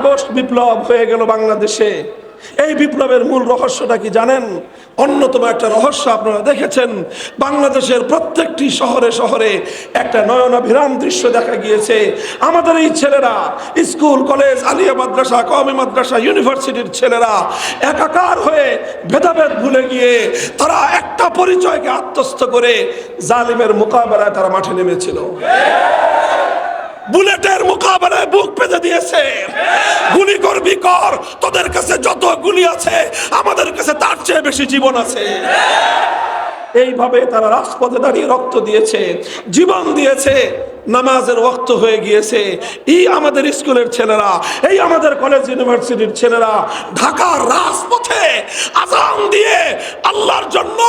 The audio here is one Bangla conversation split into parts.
আগস্ট বিপ্লব হয়ে গেল বাংলাদেশে। এই বিপ্লবের মূল রহস্যটা কি জানেন? অন্যতম একটা রহস্য আপনারা দেখেছেন। বাংলাদেশের প্রত্যেকটি শহরে শহরে একটা নয়নাভিরাম দৃশ্য দেখা গিয়েছে। আমাদের এই ছেলেরা, স্কুল, কলেজ, আলিয়া মাদ্রাসা কমি মাদ্রাসা, ইউনিভার্সিটির ছেলেরা একাকার হয়ে ভেদাভেদ ভুলে গিয়ে তারা একটা পরিচয়কে আত্মস্থ করে জালিমের মোকাবেলায় তারা মাঠে নেমেছিল। বুলেটের মোকাবেলায় বুক পেতে দিয়েছে। গুলি করবি, কর। তোদের কাছে যত গুলি আছে, আমাদের কাছে তার চেয়ে বেশি জীবন আছে। এইভাবে তারা রাজপথে দাঁড়িয়ে রক্ত দিয়েছে, জীবন দিয়েছে, নামাজের ওক্ত হয়ে গিয়েছে। এই আমাদের স্কুলের ছেলেরা, এই আমাদের কলেজ ইউনিভার্সিটির ছেলেরা ঢাকার রাজপথে আজান দিয়ে আল্লাহর জন্য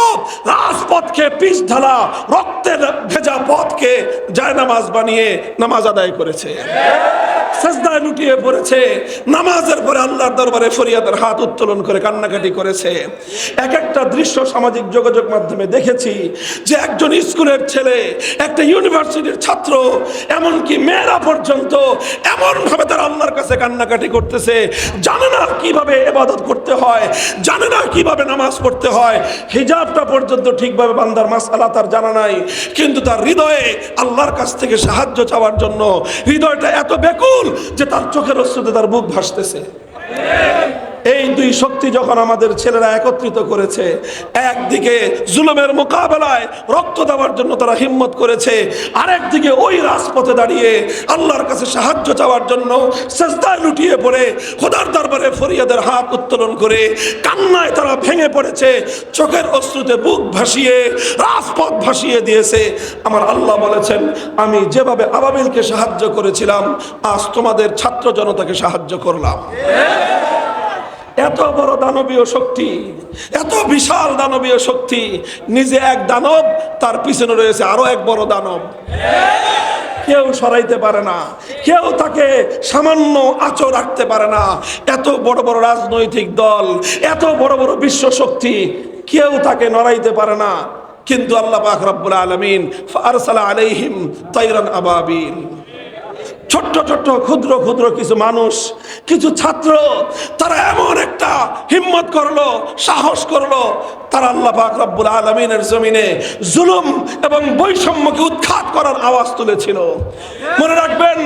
রাজপথকে পিস ঢালা, রক্তের ভেজা পথকে যায় নামাজ বানিয়ে নামাজ আদায় করেছে। সেজদায় লুটিয়ে পড়েছে। নামাজের পরে আল্লাহর দরবারে ফরিয়াদের হাত উত্তোলন করে কান্নাকাটি করেছে। এক একটা দৃশ্য সামাজিক যোগাযোগ মাধ্যমে দেখেছি যে একজন স্কুলের ছেলে, একটা ইউনিভার্সিটির ছাত্র, এমনকি মেয়েরা পর্যন্ত এমন ভাবে তারা আল্লাহর কাছে কান্নাকাটি করতেছে। জানে না কীভাবে এবাদত করতে হয়, জানে না কীভাবে নামাজ পড়তে হয়। হিজাবটা পর্যন্ত ঠিকভাবে বান্দার মাসালা তার জানা নাই। কিন্তু তার হৃদয়ে আল্লাহর কাছ থেকে সাহায্য চাওয়ার জন্য হৃদয়টা এত বেকুল যে তার চোখের অশ্রুতে তার বুক ভাসতেছে। এই দুই শক্তি যখন আমাদের ছেলেরা একত্রিত করেছে, একদিকে জুলুমের মোকাবেলায় রক্ত দেওয়ার জন্য তারা হিম্মত করেছে, আরেকদিকে ওই রাজপথে দাঁড়িয়ে আল্লাহর কাছে সাহায্য চাওয়ার জন্য চেষ্টায় লুটিয়ে পড়ে খোদার দরবারে ফরিয়াদের হাত উত্তোলন করে কান্নায় তারা ভেঙে পড়েছে, চোখের অশ্রুতে বুক ভাসিয়ে, রাজপথ ভাসিয়ে দিয়েছে। আমার আল্লাহ বলেছেন, আমি যেভাবে আবাবিলকে সাহায্য করেছিলাম, আজ তোমাদের ছাত্র জনতাকে সাহায্য করলাম। এত বড় দানবীয় শক্তি, এত বিশাল দানবীয় শক্তি, নিজে এক দানব, তার পিছনে রয়েছে আরও এক বড় দানব। কেউ সরাইতে পারে না, কেউ তাকে সামান্য আচর রাখতে পারে না। এত বড় বড় রাজনৈতিক দল, এত বড় বড় বিশ্ব শক্তি, কেউ তাকে নড়াইতে পারে না। কিন্তু আল্লাহ পাক আলামিন ফারসালা আলাইহিম তাইরান আবাবিল। ছোট্ট ছোট্ট, ক্ষুদ্র ক্ষুদ্র কিছু মানুষ, কিছু ছাত্র, তারা এমন একটা হিম্মত করল, সাহস করল তারা আল্লাহ পাক রব্বুল আলমিনের জমিনে জুলুম এবং বৈষম্যকে উৎখাত করার আওয়াজ তুলেছিল। মনে রাখবেন,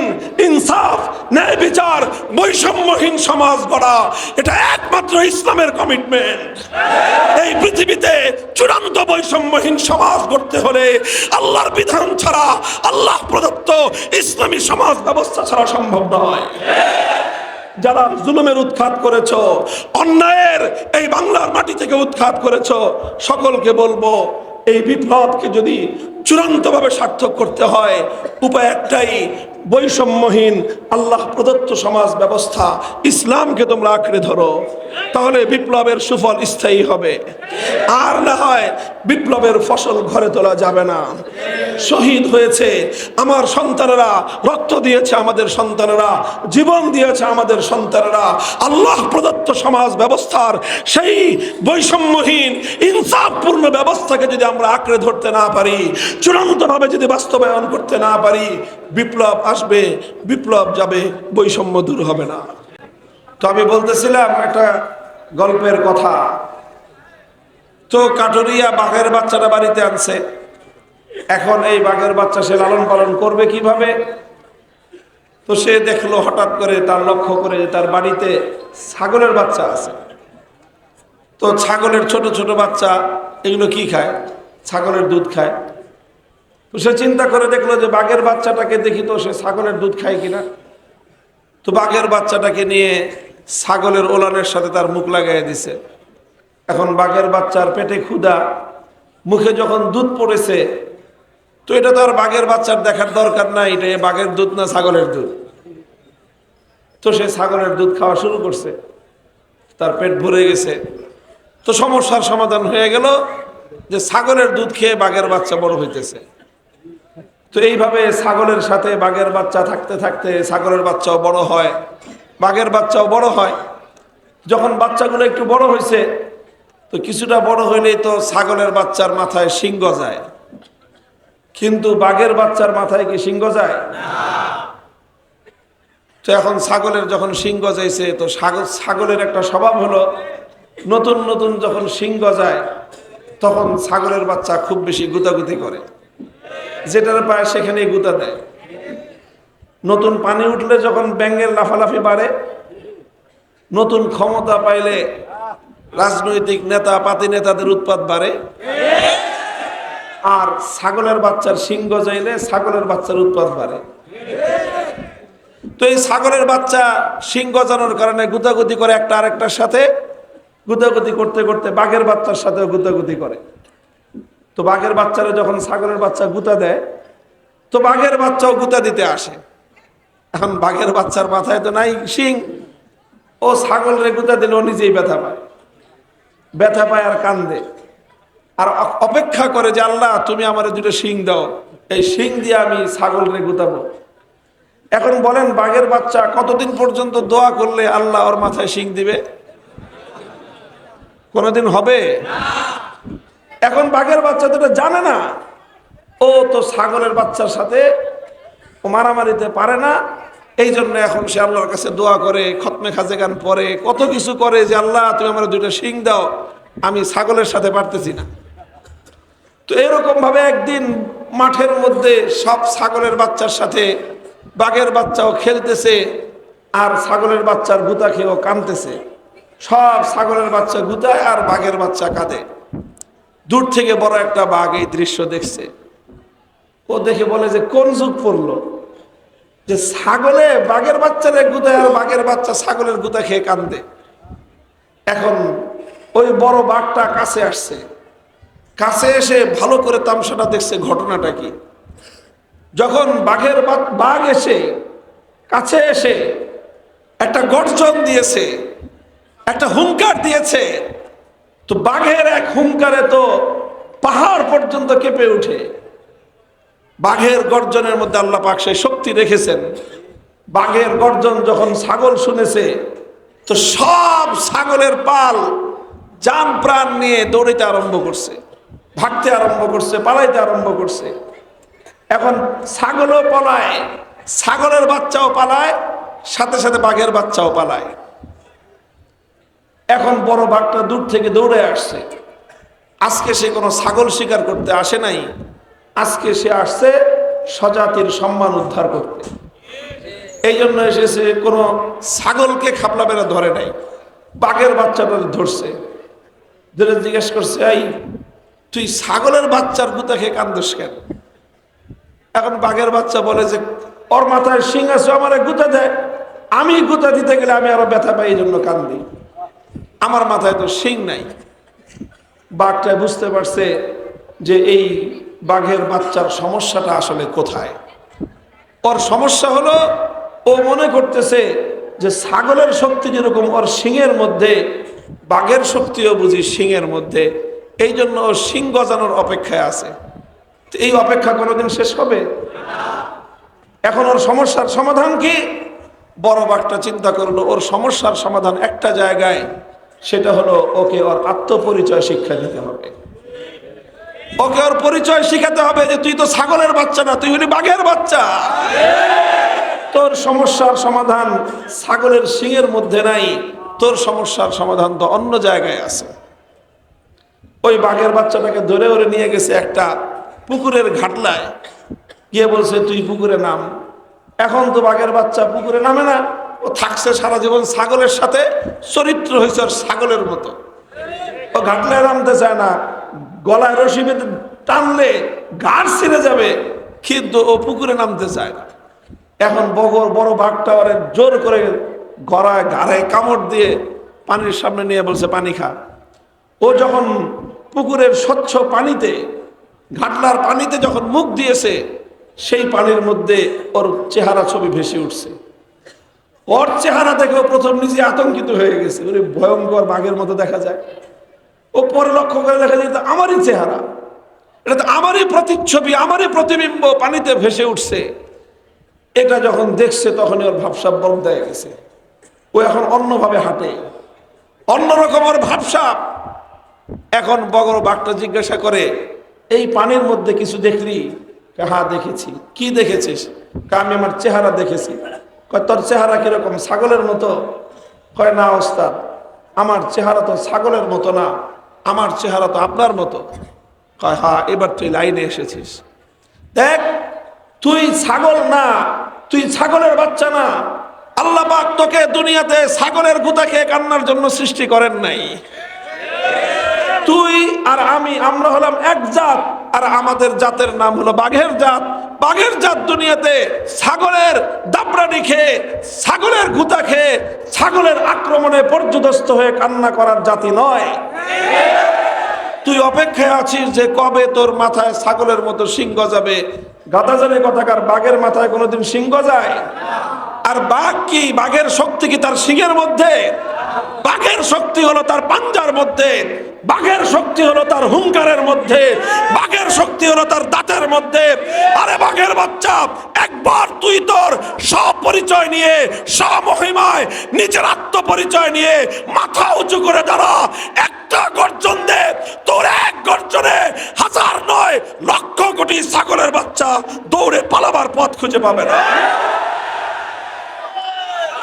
ইনসাফ, ন্যায় বিচার, বৈষম্যহীন সমাজ গড়া, এটা একমাত্র ইসলামের কমিটমেন্ট এই পৃথিবীতে চূড়ান্ত বৈষম্যহীন সমাজ গড়তে হলে আল্লাহর বিধান ছাড়া, আল্লাহ প্রদত্ত ইসলামী সমাজ ব্যবস্থা ছাড়া সম্ভব নয়। যারা জুলুমের উৎখাত করেছ, অন্যায়ের এই বাংলার মাটি থেকে উৎখাত করেছ, সকলকে বলব, এই বিপ্লবকে যদি চূড়ান্তভাবে সার্থক করতে হয়। উপায় একটাই, বৈষম্যহীন আল্লাহ প্রদত্ত সমাজ ব্যবস্থা ইসলামকে তোমরা আঁকড়ে ধরো, তাহলে বিপ্লবের সুফল স্থায়ী হবে। আর না হয় বিপ্লবের ফসল ঘরে তোলা যাবে না। শহীদ হয়েছে, আমার সন্তানেরা রক্ত দিয়েছে আমাদের সন্তানেরা, জীবন দিয়েছে আমাদের সন্তানেরা। আল্লাহ প্রদত্ত সমাজ ব্যবস্থার সেই বৈষম্যহীন, ইনসাফপূর্ণ ব্যবস্থাকে যদি আমরা আঁকড়ে ধরতে না পারি চূড়ান্তভাবে যদি বাস্তবায়ন করতে না পারি, বিপ্লব আসবে, বিপ্লব যাবে, বৈষম্য দূর হবে না। তো আমি বলতেছিলাম একটা গল্পের কথা। তো কাটুরিয়া বাঘের বাচ্চাটা বাড়িতে আনছে। এখন এই বাঘের বাচ্চা সে লালন পালন করবে কীভাবে? তো সে দেখল হঠাৎ করে তার লক্ষ্য করে যে তার বাড়িতে ছাগলের বাচ্চা আছে। তো ছাগলের ছোট ছোট বাচ্চা এগুলো কি খায়? ছাগলের দুধ খায়। তো সে চিন্তা করে দেখল যে বাঘের বাচ্চাটাকে দেখি তো সে ছাগলের দুধ খায় কিনা। তো বাঘের বাচ্চাটাকে নিয়ে ছাগলের ওলানের সাথে তার মুখ লাগাই দিছে। এখন বাঘের বাচ্চার পেটে ক্ষুধা, মুখে যখন দুধ পড়েছে, তো এটা তো আর বাঘের বাচ্চার দেখার দরকার নাই, এটা বাঘের দুধ না ছাগলের দুধ। তো সে ছাগলের দুধ খাওয়া শুরু করছে। তার পেট ভরে গেছে। তো সমস্যার সমাধান হয়ে গেল যে ছাগলের দুধ খেয়ে বাঘের বাচ্চা বড় হইতেছে। তো এইভাবে ছাগলের সাথে বাঘের বাচ্চা থাকতে থাকতে ছাগলের বাচ্চাও বড় হয়, বাঘের বাচ্চাও বড় হয়। যখন বাচ্চাগুলো একটু বড় হয়েছে, তো কিছুটা বড় হইলেই তো ছাগলের বাচ্চার মাথায় সিংহ যায়। কিন্তু বাঘের বাচ্চার মাথায় কি সিংহ যায়? তো এখন ছাগলের যখন শিং গজাইছে তো ছাগল ছাগলের একটা স্বভাব হলো, নতুন নতুন যখন শিং যায়, তখন ছাগলের বাচ্চা খুব বেশি গুতাগুতি করে। যেটার পায় সেখানেই গুতা দেয়। নতুন পানি উঠলে যখন ব্যাঙ্গের লাফালাফি বাড়ে, নতুন ক্ষমতা পাইলে রাজনৈতিক নেতা, পাতি নেতাদের উৎপাত বাড়ে। আর ছাগলের বাচ্চার শিং যাইলে ছাগলের বাচ্চার উৎপাত বাড়ে। তো এই ছাগলের বাচ্চা শিং গজানোর কারণে গুতাগুতি করে একটা আরেকটার সাথে, গুতাগুতি করতে করতে বাঘের বাচ্চার সাথে গুতাগুতি করে। তো বাঘের বাচ্চারা যখন ছাগলের বাচ্চা গুতা দেয়, তো বাঘের বাচ্চাও গুতা দিতে আসে। এখন বাঘের বাচ্চার মাথায় তো নাই শিং। ও ছাগল রে গুতা দিলে ও নিজেই ব্যথা পায়। ব্যথা পায় আর কান্দে। আর অপেক্ষা করে যে, আল্লাহ, তুমি আমার দুটো শিং দাও। এই শিং দিয়ে আমি ছাগল রে গুতাবো। এখন বলেন, বাঘের বাচ্চা কতদিন পর্যন্ত দোয়া করলে আল্লাহ ওর মাথায় শিং দিবে? কোনোদিন হবে? এখন বাঘের বাচ্চা তো জানে না। ও তো ছাগলের বাচ্চার সাথে মারামারিতে পারে না। এই জন্য এখন সে আল্লাহর কাছে দোয়া করে, খতমে খাজে গান পরে, কত কিছু করে যে, আল্লাহ, তুমি আমার দুইটা শিং দাও, আমি ছাগলের সাথে পারতেছি না। তো এরকম ভাবে একদিন মাঠের মধ্যে সব ছাগলের বাচ্চার সাথে বাঘের বাচ্চাও খেলতেছে, আর ছাগলের বাচ্চার গুতা খেয়েও কানতেছে। সব ছাগলের বাচ্চা গুতায় আর বাঘের বাচ্চা কাঁদে। দূর থেকে বড় একটা বাঘ এই দৃশ্য দেখছে। ও দেখে বলে যে, কোন যুগ পড়ল? যে ছাগলে বাঘের বাচ্চারে গুতায় আর বাঘের বাচ্চা ছাগলের গুতা খেয়ে কান্দে। এখন ওই বড় বাঘটা কাছে আসছে। কাছে এসে ভালো করে তামসাটা দেখছে, ঘটনাটা কি? যখন বাঘের বাঘ এসে কাছে এসে একটা গর্জন দিয়েছে, একটা হুঙ্কার দিয়েছে তো বাঘের এক হুঙ্কারে তো পাহাড় পর্যন্ত কেঁপে উঠে। বাঘের গর্জনের মধ্যে আল্লাহ পাক সেই শক্তি রেখেছেন। বাঘের গর্জন যখন ছাগল শুনেছে, তো সব ছাগলের পাল জান প্রাণ নিয়ে দৌড়িতে আরম্ভ করছে, ভাগতে আরম্ভ করছে, পালাইতে আরম্ভ করছে। এখন ছাগলও পালায়, ছাগলের বাচ্চাও পালায়, সাথে সাথে বাঘের বাচ্চাও পালায়। এখন বড় বাঘটা দূর থেকে দৌড়ে আসছে। আজকে সে কোনো ছাগল শিকার করতে আসে নাই। আজকে সে আসছে স্বজাতির সম্মান উদ্ধার করতে। এই জন্য এসেছে কোনো ছাগলকে খাপলা বেড়া ধরে নাই। বাঘের বাচ্চাটা ধরছে। ধরে জিজ্ঞেস করছে, এই, তুই ছাগলের বাচ্চার গুতা খেয়ে কান্দস কেন? এখন বাঘের বাচ্চা বলে যে, ওর মাথায় শিং আছে, আমার গুতা দেয় আমি গুতা দিতে গেলে আমি আরও ব্যথা পাই এই জন্য কান্দি। আমার মাথায় তো শিং নাই। বাঘটা বুঝতে পারছে যে এই বাঘের বাচ্চার সমস্যাটা আসলে কোথায়। ওর সমস্যা হলো, ও মনে করতেছে যে ছাগলের শক্তি যেরকম ওর শিংয়ের মধ্যে, বাঘের শক্তিও বুঝি শিংয়ের মধ্যে, এই জন্য ও শিং গজানোর অপেক্ষায় আছে। এই অপেক্ষা কোনোদিন শেষ হবে? এখন ওর সমস্যার সমাধান কি? বড় বাঘটা চিন্তা করল, ওর সমস্যার সমাধান একটা জায়গায় সেটা হলো ওকে ওর আত্মপরিচয় শিক্ষা দিতে হবে। ওকে ওর পরিচয় শিখাতে হবে যে তুই তো ছাগলের বাচ্চা না, তুই হলি বাঘের বাচ্চা। তোর সমস্যার সমাধান ছাগলের শিঙের মধ্যে নাই, তোর সমস্যার সমাধান তো অন্য জায়গায় আছে। ওই বাঘের বাচ্চাটাকে ধরে ওরে নিয়ে গেছে একটা পুকুরের ঘাটলায়। গিয়ে বলছে, তুই পুকুরে নাম। এখন তো বাঘের বাচ্চা পুকুরে নামে না। ও থাকছে সারা জীবন ছাগলের সাথে, চরিত্র হয়েছে ওর ছাগলের মতো। ও ঘাটলায় নামতে চায় না, গলায় রশি বেঁধে টানলে গাঢ় ছিঁড়ে যাবে, কিন্তু ও পুকুরে নামতে চায় না। এখন বগর বড় বাঘটা ওরে জোর করে গড়ায় গাড়ে কামড় দিয়ে পানির সামনে নিয়ে বলছে, পানি খা। ও যখন পুকুরের স্বচ্ছ পানিতে, ঘাটলার পানিতে যখন মুখ দিয়েছে, সেই পানির মধ্যে ওর চেহারা ছবি ভেসে উঠছে। ওর চেহারা দেখেও প্রথম নিজে আতঙ্কিত হয়ে গেছে। ওরে ভয়ঙ্কর বাঘের মতো দেখা যায়। ও পরে লক্ষ্য করে দেখা যায় আমারই চেহারা। এটা তো আমারই প্রতিচ্ছবি আমারই প্রতিবিম্ব পানিতে ভেসে উঠছে। এটা যখন দেখছে তখনই ওর ভাবসাব বদলায় গেছে। ও এখন অন্যভাবে হাঁটে। অন্যরকম ওর ভাবসাব। এখন বগর বাঘটা জিজ্ঞাসা করে এই পানির মধ্যে কিছু দেখলি? কে, হ্যাঁ দেখেছি। কি দেখেছিস? আমি আমার চেহারা দেখেছি। কয়, তোর চেহারা কীরকম? ছাগলের মতো? কয়, না, ওস্তাদ, আমার চেহারা তো ছাগলের মতো না, আমার চেহারা তো আপনার মতো। কয় হ্যাঁ এবার তুই লাইনে এসেছিস। দেখ, তুই ছাগল না, তুই ছাগলের বাচ্চা না। আল্লাহ পাক তোকে দুনিয়াতে ছাগলের গুতা খেয়ে কান্নার জন্য সৃষ্টি করেন নাই। তুই আর আমি, আমরা হলাম এক জাত, আর আমাদের জাতের নাম হলো বাঘের জাত। বাঘের জাত দুনিয়াতে ছাগলের দাবরানি খেয়ে, ছাগলের গুতা খেয়ে, ছাগলের আক্রমণে পর্যদস্ত হয়ে কান্না করার জাতি নয়। তুই অপেক্ষায় আছিস যে কবে তোর মাথায় ছাগলের মতো সিংহ যাবে? গাদা জানে কথাকার বাঘের মাথায় কোনোদিন সিংহ যায়? আর বাঘ কি? বাঘের শক্তি কি তার সিংহের মধ্যে? বাঘের শক্তি হলো তার পাঞ্জার মধ্যে। বাঘের শক্তি হলো তার হুঙ্কারের মধ্যে। বাঘের শক্তি হলো তার দাঁতের মধ্যে। আরে বাঘের বাচ্চা, একবার তুই তোর স্বপরিচয় নিয়ে, স্বমহিমায়, নিজের আত্মপরিচয় নিয়ে মাথা উঁচু করে দাঁড়া। একটা গর্জন দে। তোর এক গর্জনে হাজার নয় লক্ষ কোটি ছাগলের বাচ্চা দৌড়ে পালাবার পথ খুঁজে পাবে না।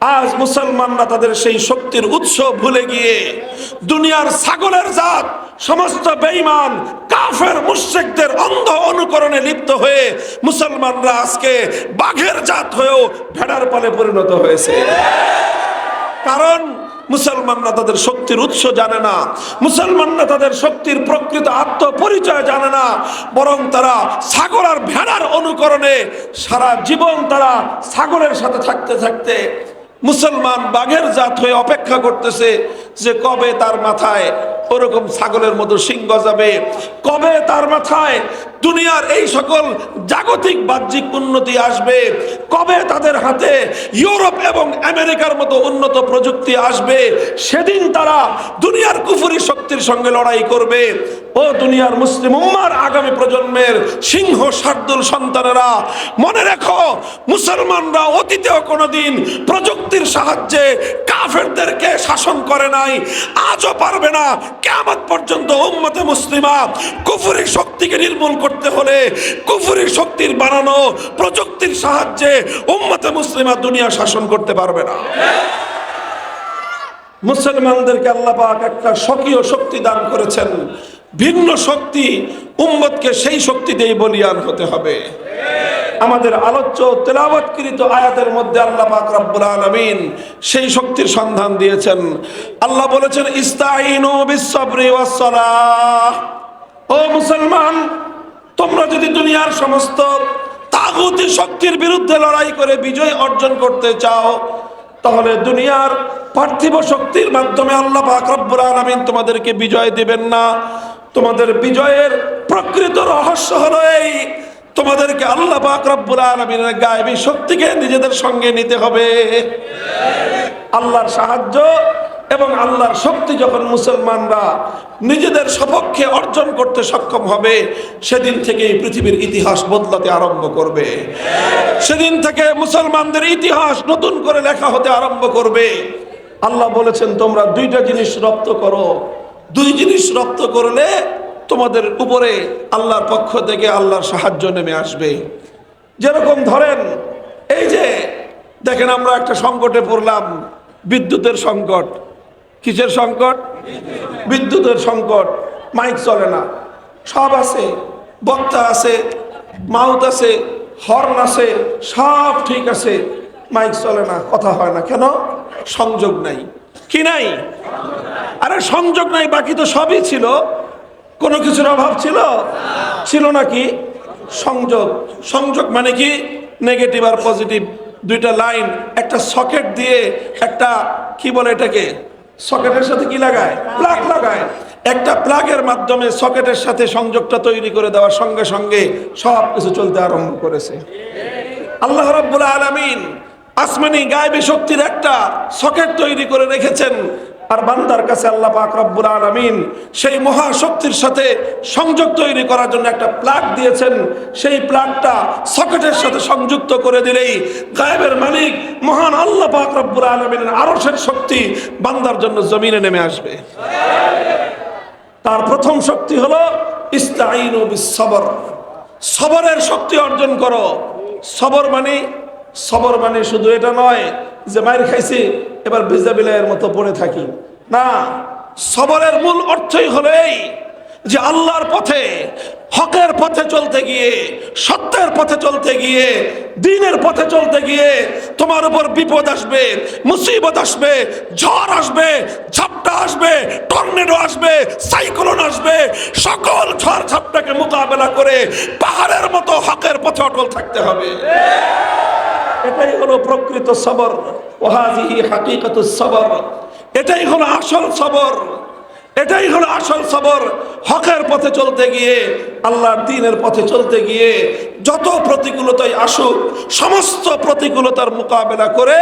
আজ মুসলমানরা তাদের সেই শক্তির উৎস ভুলে গিয়ে দুনিয়ার ছাগলের জাত, সমস্ত বেঈমান, কাফের, মুশরিকদের অন্ধ অনুকরণে লিপ্ত হয়ে মুসলমানরা আজকে বাঘের জাত হয়েও ভেড়ার পালে পরিণত হয়েছে। কারণ মুসলমানরা তাদের শক্তির উৎস জানে না, মুসলমানরা তাদের শক্তির প্রকৃত আত্মপরিচয় জানে না, বরং তারা ছাগল আর ভেড়ার অনুকরণে সারা জীবন তারা ছাগলের সাথে থাকতে থাকতে মুসলমান বাঘের জাত হয়ে অপেক্ষা করতেছে যে কবে তার মাথায় ওরকম ছাগলের মতো সিংহ যাবে, কবে তার মাথায় দুনিয়ার এই সকল জাগতিক বাহ্যিক উন্নতি আসবে, কবে তাদের হাতে ইউরোপ এবং আমেরিকার মতো উন্নত প্রযুক্তি আসবে, সেদিন তারা দুনিয়ার কুফুরি শক্তির সঙ্গে লড়াই করবে। ও দুনিয়ার মুসলিম উম্মার আগামী প্রজন্মের সিংহ শার্দুল সন্তানেরা, মনে রেখো, মুসলমানরা অতীতেও কোনোদিন প্রযুক্তির সাহায্যে কাফেরদেরকে শাসন করে নাই, আজও পারবে না। কেমন পর্যন্ত উম্মতে মুসলিমা কুফুরি শক্তিকে নির্মূল করতে হলে কুফুরি শক্তির বানানো প্রযুক্তির সাহায্যে উম্মতে মুসলিমা দুনিয়া শাসন করতে পারবে না। মুসলমানদেরকে আল্লাহ পাক একটা স্বকীয় শক্তি দান করেছেন। ভিন্ন শক্তি উম্মতকে সেই শক্তি দিয়ে বলিয়ান হতে হবে। আমাদের আলোচ্য তেলাবৎকৃত আয়াতের মধ্যে আল্লাহ পাক রব্বুল আলামিন সেই শক্তির সন্ধান দিয়েছেন। আল্লাহ বলেছেন ইস্তাইনু বিসসবরি ওয়াসসালাহ। ও মুসলমান, তোমরা যদি দুনিয়ার সমস্ত তাগুতি শক্তির বিরুদ্ধে লড়াই করে বিজয় অর্জন করতে চাও, তাহলে দুনিয়ার পার্থিব শক্তির মাধ্যমে আল্লাহ পাক রব্বুল আলামিন তোমাদেরকে বিজয় দিবেন না। তোমাদের বিজয়ের প্রকৃত রহস্য হলো এই। তোমাদেরকে আল্লাহ রব্বুল আলামিনের গায়েবী শক্তিকে নিজেদের সঙ্গে নিতে হবে। আল্লাহর সাহায্য এবং আল্লাহর শক্তি যখন মুসলমানরা নিজেদের সপক্ষে অর্জন করতে সক্ষম হবে, সেদিন থেকে এই পৃথিবীর ইতিহাস বদলাতে আরম্ভ করবে। সেদিন থেকে মুসলমানদের ইতিহাস নতুন করে লেখা হতে আরম্ভ করবে। আল্লাহ বলেছেন, তোমরা দুইটা জিনিস রপ্ত করো দুই জিনিস রপ্ত করলে তোমাদের উপরে আল্লাহর পক্ষ থেকে আল্লাহর সাহায্য নেমে আসবে। যেরকম ধরেন, এই যে দেখেন আমরা একটা সংকটে পড়লাম, বিদ্যুতের সংকট। কিসের সংকট? বিদ্যুতের সংকট। মাইক চলে না। সব আছে, বক্তা আছে, মাউথ আছে, হর্ন আছে, সব ঠিক আছে। মাইক চলে না, কথা হয় না। কেন? সংযোগ নাই। কি নাই? আরে সংযোগ নাই, বাকি তো সবই ছিল। কোনো কিছুর অভাব ছিল? ছিল নাকি? সংযোগ। সংযোগ মানে কি? নেগেটিভ আর পজিটিভ। দুইটা লাইন, একটা সকেট দিয়ে একটা, কি বলে এটাকে? সকেটের সাথে কি লাগায়? প্লাগ লাগায়। একটা প্লাগের মাধ্যমে সকেটের সাথে সংযোগটা তৈরি করে দেওয়ার সঙ্গে সঙ্গে সব কিছু চলতে আরম্ভ করেছে। আল্লাহ রাব্বুল আলামিন আসমানি গায়েবী শক্তির একটা সকেট তৈরি করে রেখেছেন। আর বান্দার কাছে আল্লাহ পাক রব্বুল আলামিন সেই মহাশক্তির সাথে সংযোগ তৈরি করার জন্য একটা প্লাগ দিয়েছেন। সেই প্লাগটা সকেটের সাথে সংযুক্ত করে দিলেই গায়েবের মালিক মহান আল্লাহ পাক রব্বুল আলামিনের আরশের শক্তি বান্দার জন্য জমিনে নেমে আসবে। তার প্রথম শক্তি হলো ইস্তাইনু বিসবর সবরের শক্তি অর্জন করো। সবর মানে সবর মানে শুধু এটা নয় যে মায়ের খাইছি, এবার ভিজাবিলাইয়ের মতো পড়ে থাকি। না, সবরের মূল অর্থই হলো এই যে আল্লাহর পথে, হকের পথে চলতে গিয়ে, সত্যের পথে চলতে গিয়ে, দিনের পথে চলতে গিয়ে তোমার উপর বিপদ আসবে, মুসিবত আসবে, ঝড় আসবে, ঝাপটা আসবে, টর্নেডো আসবে, সাইক্লোন আসবে। সকল ঝড় ঝাপটাকে মোকাবেলা করে পাহাড়ের মতো হকের পথে অটল থাকতে হবে। এটাই হলো প্রকৃত সবর। ওহাজিহি হাকিকত সবর। এটাই হলো আসল সবর। এটাই হলো আসল সবর। হকের পথে চলতে গিয়ে, আল্লাহর দিনের পথে চলতে গিয়ে যত প্রতিকূলতাই আসুক, সমস্ত প্রতিকূলতার মোকাবেলা করে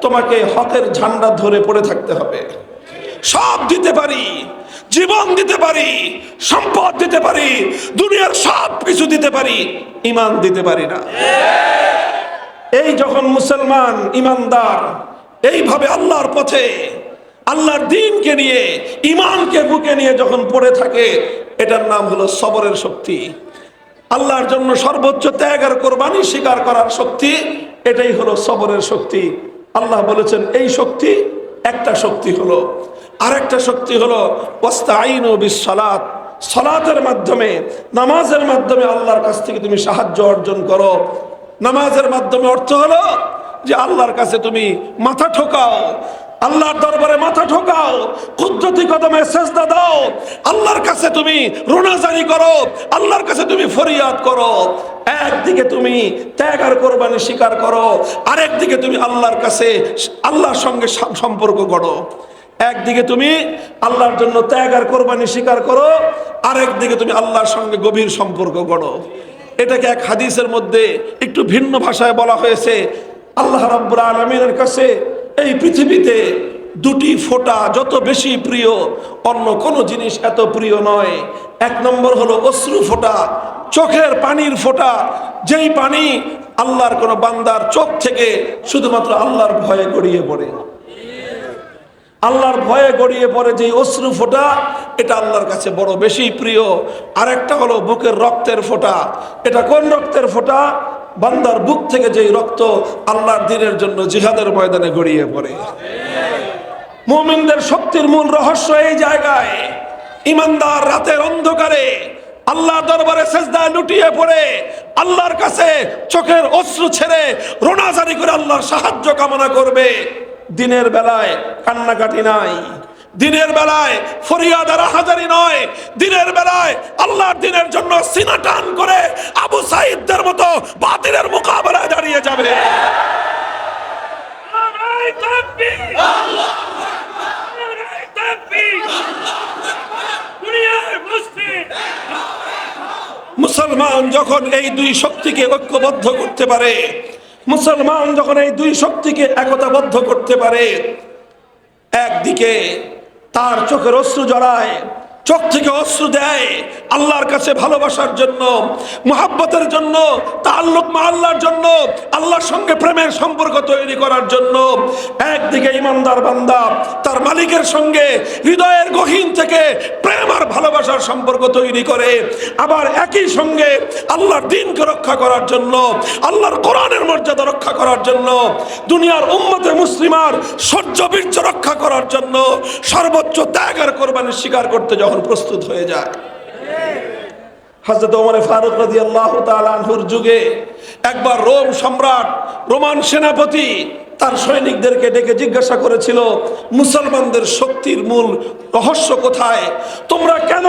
তোমাকে হকের ঝান্ডা ধরে পড়ে থাকতে হবে। সব দিতে পারি, জীবন দিতে পারি, সম্পদ দিতে পারি, দুনিয়ার সব কিছু দিতে পারি, ইমান দিতে পারি না। এই যখন মুসলমান ইমানদার, এইভাবে আল্লাহর পথে, আল্লাহর দিনকে নিয়ে ইমানকে বুকে নিয়ে যখন পড়ে থাকে, এটার নাম হলো সবরের শক্তি। আল্লাহর জন্য সর্বোচ্চ ত্যাগ আর কোরবানি স্বীকার করার শক্তি, এটাই হলো সবরের শক্তি। আল্লাহ বলেছেন, এই শক্তি একটা শক্তি হলো। আরেকটা শক্তি হলো ওয়াস্তাইন ও বিশ্বলাত সলাতের মাধ্যমে, নামাজের মাধ্যমে আল্লাহর কাছ থেকে তুমি সাহায্য অর্জন করো। নামাজের মাধ্যমে অর্থ হলো যে আল্লাহর কাছে তুমি মাথা ঠোকাও, আল্লাহর দরবারে মাথা ঠোকাও, কুদরতি কদমে সেজদা দাও, আল্লাহর কাছে তুমি রোনাজারি করো, আল্লাহর কাছে তুমি ফরিয়াদ করো। একদিকে তুমি ত্যাগ আর কোরবানি স্বীকার করো, আরেকদিকে তুমি আল্লাহর কাছে আল্লাহর সঙ্গে সম্পর্ক গড়ো। একদিকে তুমি আল্লাহর জন্য ত্যাগ আর কোরবানি স্বীকার করো, আরেকদিকে তুমি আল্লাহর সঙ্গে গভীর সম্পর্ক গড়ো। এটাকে এক হাদিসের মধ্যে একটু ভিন্ন ভাষায় বলা হয়েছে। আল্লাহ রাব্বুল আলমিনের কাছে এই পৃথিবীতে দুটি ফোঁটা যত বেশি প্রিয়, অন্য কোনো জিনিস এত প্রিয় নয়। এক নম্বর হলো অশ্রু ফোঁটা, চোখের পানির ফোঁটা। যেই পানি আল্লাহর কোনো বান্দার চোখ থেকে শুধুমাত্র আল্লাহর ভয়ে গড়িয়ে পড়ে। আল্লাহর ভয়ে গড়িয়ে পড়ে যে অশ্রু ফোঁটা, এটা আল্লাহর কাছে বড় বেশি প্রিয়। আর একটা হলো বুকের রক্তের ফোঁটা। এটা কোন রক্তের ফোঁটা? বান্দার বুক থেকে যেই রক্ত আল্লাহর দিনের জন্য জিহাদের ময়দানে গড়িয়ে পড়ে। মুমিনদের শক্তির মূল রহস্য এই জায়গায়, ইমানদার রাতের অন্ধকারে আল্লাহ দরবারে সেজদায় লুটিয়ে পড়ে, আল্লাহর কাছে চোখের অশ্রু ছেড়ে রোনাজারি করে আল্লাহর সাহায্য কামনা করবে। দিনের বেলায় কান্নাকাটি নাই। দিনের বেলায় ফরিয়াদ আর হাজারি নয়। দিনের বেলায় আল্লাহর দিনের জন্য সিনা টান করে আবু সাইদদের মতো বাতিলের মোকাবেলায় দাঁড়িয়ে যাবে। মুসলমান যখন এই দুই শক্তিকে ঐক্যবদ্ধ করতে পারে মুসলমান যখন এই দুই শক্তিকে একতাবদ্ধ করতে পারে একদিকে তার চোখের অশ্রু জড়ায় চোখ থেকে অশ্রু দেয় আল্লাহর কাছে ভালোবাসার জন্য, মোহাব্বতের জন্য তাল্লুক মা আল্লাহর জন্য, আল্লাহর সঙ্গে প্রেমের সম্পর্ক তৈরি করার জন্য। একদিকে ইমানদার বান্দা, তার মালিকের সঙ্গে হৃদয়ের গহীন থেকে প্রেম আর ভালোবাসার সম্পর্ক তৈরি করে। আবার একই সঙ্গে আল্লাহর দিনকে রক্ষা করার জন্য, আল্লাহর কোরআনের মর্যাদা রক্ষা করার জন্য, দুনিয়ার উম্মতে মুসলিমার সহ্য বীর্য রক্ষা করার জন্য সর্বোচ্চ ত্যাগ আর কোরবানির স্বীকার করতে যখন প্রস্তুত হয়ে যায়। ফারুক আল্লাহ আনহুর যুগে একবার রোম সম্রাট, রোমান সেনাপতি তার সৈনিকদেরকে ডেকে জিজ্ঞাসা করেছিল, মুসলমানদের শক্তির মূল রহস্য কোথায়? তোমরা কেন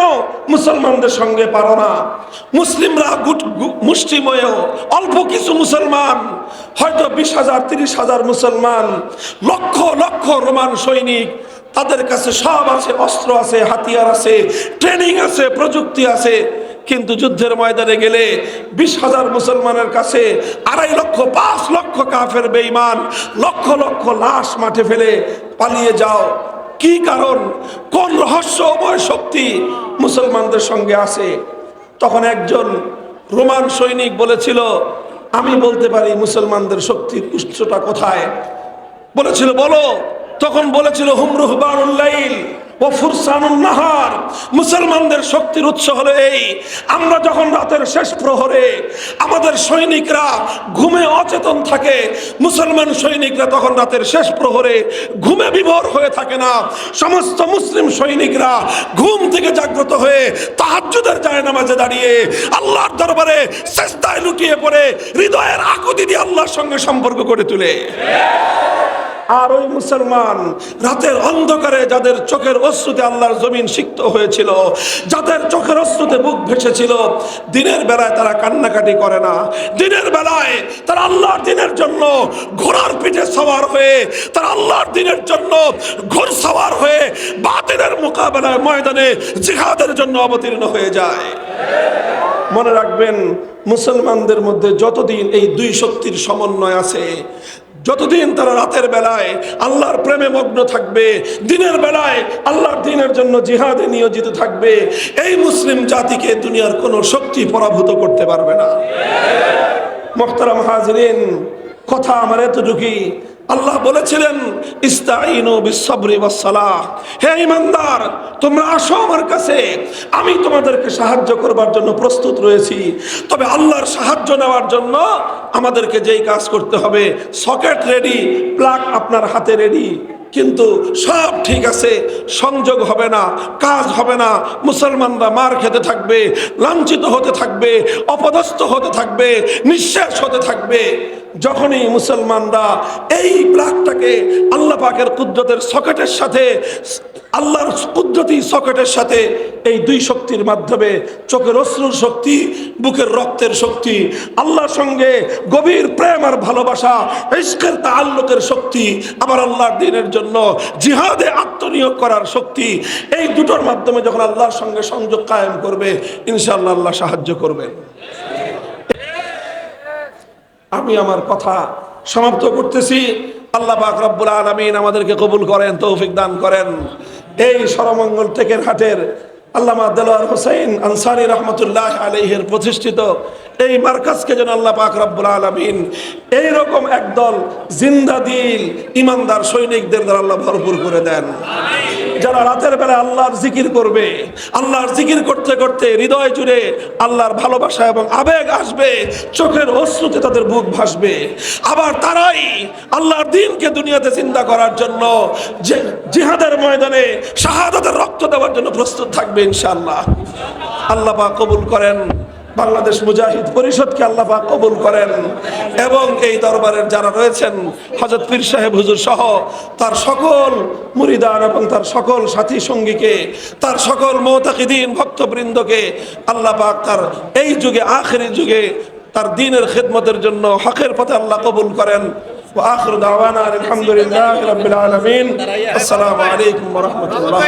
মুসলমানদের সঙ্গে পারো না? মুসলিমরা মুষ্টিময় অল্প কিছু মুসলমান, হয়তো বিশ হাজার, তিরিশ হাজার মুসলমান, লক্ষ লক্ষ রোমান সৈনিক তাদের কাছে সব আছে, অস্ত্র আছে, হাতিয়ার আছে ট্রেনিং আছে, প্রযুক্তি আছে। কিন্তু যুদ্ধের ময়দানে গেলে বিশ হাজার মুসলমানের কাছে আড়াই লক্ষ, পাঁচ লক্ষ কাফের বেইমান লক্ষ লক্ষ লাশ মাঠে ফেলে পালিয়ে যাও। কি কারণ? কোন রহস্যময় শক্তি মুসলমানদের সঙ্গে আছে? তখন একজন রোমান সৈনিক বলেছিল, আমি বলতে পারি মুসলমানদের শক্তির উৎসটা কোথায়? বলেছিল, বলো। তখন বলেছিল হুমরুহ বানুল্লাইল ও ফুরসানুন নাহার, মুসলমানদের শক্তির উৎস হলো এই। আমরা যখন রাতের শেষ প্রহরে আমাদের সৈনিকরা ঘুমে অচেতন থাকে, মুসলমান সৈনিকরা তখন রাতের শেষ প্রহরে ঘুমে বিভোর হয়ে থাকে না। সমস্ত মুসলিম সৈনিকরা ঘুম থেকে জাগ্রত হয়ে তাহাজ্জুদের যায় নামাজে দাঁড়িয়ে আল্লাহর দরবারে চেষ্টায় লুটিয়ে পড়ে, হৃদয়ের আকুতি দিয়ে আল্লাহর সঙ্গে সম্পর্ক করে তুলে। আর ওই মুসলমান রাতের অন্ধকারে যাদের চোখের অশ্রুতে আল্লাহর জমিন সিক্ত হয়েছিল, যাদের চোখের অশ্রুতে বুক ভেসেছিল, দিনের বেলায় তারা কান্নাকাটি করে না। দিনের বেলায় তারা আল্লাহর দিনের জন্য ঘোড়ার পিঠে সওয়ার হয়ে, তারা আল্লাহর দিনের জন্য ঘোড় সওয়ার হয়ে বাতিলের মোকাবেলায় ময়দানে জিহাদের জন্য অবতীর্ণ হয়ে যায়। মনে রাখবেন, মুসলমানদের মধ্যে যতদিন এই দুই শক্তির সমন্বয় আছে যতদিন তারা রাতের বেলায় আল্লাহর প্রেমে মগ্ন থাকবে, দিনের বেলায় আল্লাহর দিনের জন্য জিহাদে নিয়োজিত থাকবে, এই মুসলিম জাতিকে দুনিয়ার কোনো শক্তি পরাভূত করতে পারবে না। মোখতারাম হাজরিন, কথা আমার এতটুকুই আল্লাহ বলেছিলেন ইস্তাইনু বিসবরি ওয়াসসালাহ। হে ইমানদার তোমরা আসো আমার কাছে। আমি তোমাদেরকে সাহায্য করবার জন্য প্রস্তুত রয়েছি। তবে আল্লাহর সাহায্য নেওয়ার জন্য আমাদেরকে যেই কাজ করতে হবে, সকেট রেডি, প্লাগ আপনার হাতে রেডি। কিন্তু সব ঠিক আছে, সংযোগ হবে না, কাজ হবে না, মুসলমানরা মার খেতে থাকবে, লাঞ্ছিত হতে থাকবে, অপদস্থ হতে থাকবে নিঃশ্বাস হতে থাকবে। যখনই মুসলমানরা এই প্লাগটাকে আল্লাহ পাকের কুদ্রতের সকেটের সাথে, আল্লাহর কুদরতি সকেটের সাথে এই দুই শক্তির মাধ্যমে, চোখের অশ্রুর শক্তি, বুকের রক্তের শক্তি, আল্লাহর সঙ্গে গভীর প্রেম আর ভালোবাসা ইস্কের তাল্লুকের শক্তি, আবার আল্লাহর দিনের জন্য জিহাদে আত্মনিয়োগ করার শক্তি। এই দুটোর মাধ্যমে যখন আল্লাহর সঙ্গে সংযোগ কায়েম করবে, ইনশাআল্লাহ আল্লাহ সাহায্য করবেন আমি আমার কথা সমাপ্ত করতেছি। আল্লাহ পাক আলমিন আমাদেরকে কবুল করেন, তৌফিক দান করেন। এই সরমঙ্গল টেকের হাটের আল্লামা দেলোয়ার হোসেন আনসারি রহমতুল্লাহ আলহের প্রতিষ্ঠিত এই মার্কাজকে যেন আল্লাহ পাক রব্বুল আলমিন এইরকম একদল জিন্দা দিল, ইমানদার সৈনিকদের দ্বারা আল্লাহ ভরপুর করে দেন। যারা রাতের বেলা আল্লাহর জিকির করবে, আল্লাহর জিকির করতে করতে হৃদয় জুড়ে আল্লাহর ভালোবাসা এবং আবেগ আসবে, চোখের অশ্রুতে তাদের বুক ভাসবে। আবার তারাই আল্লাহর দিনকে দুনিয়াতে চিন্তা করার জন্য জিহাদের ময়দানে শাহাদাতের রক্ত দেওয়ার জন্য প্রস্তুত থাকবে, ইনশাআল্লাহ। আল্লাহ কবুল করেন। বাংলাদেশ মুজাহিদ পরিষদকে আল্লাহ পাক কবুল করেন এবং এই দরবারের যারা রয়েছেন হজরত পীর সাহেব হুজুর সহ তার সকল মুরিদান এবং তার সকল সাথী সঙ্গীকে তার সকল মৌতাকিদিন ভক্তবৃন্দকে আল্লাহ পাক তার এই যুগে আখেরি যুগে তার দিনের খেদমতের জন্য হকের পথে আল্লাহ কবুল করেন وآخر دعوانا أن الحمد لله رب العالمين السلام عليكم ورحمة الله